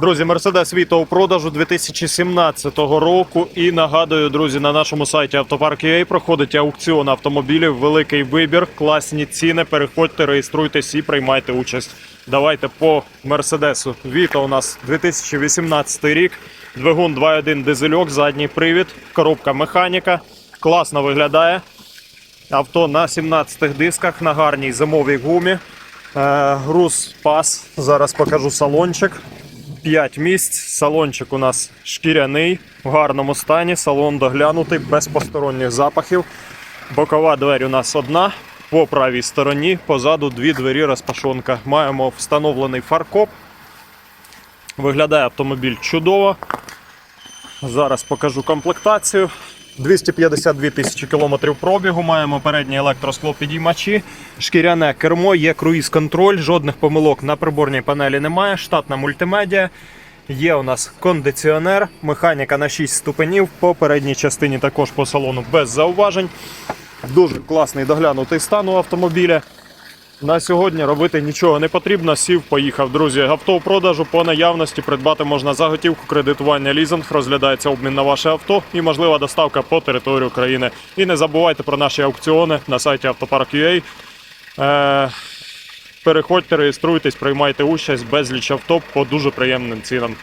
Друзі, Мерседес Віто у продажу 2017 року. І нагадую, друзі, на нашому сайті Автопарк.ua проходить аукціон автомобілів. Великий вибір, класні ціни. Переходьте, реєструйтесь і приймайте участь. Давайте по Мерседесу. Віто у нас 2018 рік. Двигун 2.1 дизельок, задній привід, коробка механіка. Класно виглядає. Авто на 17 дисках на гарній зимовій гумі. Е, груз пас. Зараз покажу салончик. 5 місць. Салончик у нас шкіряний, в гарному стані. Салон доглянутий, без посторонніх запахів. Бокова двері у нас одна. По правій стороні, позаду дві двері розпашонка. Маємо встановлений фаркоп. Виглядає автомобіль чудово. Зараз покажу комплектацію. 252 тисячі кілометрів пробігу. Маємо передні електросклопідіймачі, шкіряне кермо, є круїз-контроль, жодних помилок на приборній панелі немає. Штатна мультимедіа. Є у нас кондиціонер, механіка на 6 ступенів. По передній частині також по салону без зауважень. Дуже класний доглянутий стан у автомобіля. На сьогодні робити нічого не потрібно. Сів, поїхав. Друзі, авто у продажу по наявності придбати можна за готівку, кредитування, лізинг. Розглядається обмін на ваше авто і можлива доставка по території України. І не забувайте про наші аукціони на сайті Автопарк.ua. Е, переходьте, реєструйтесь, приймайте участь безліч авто по дуже приємним цінам.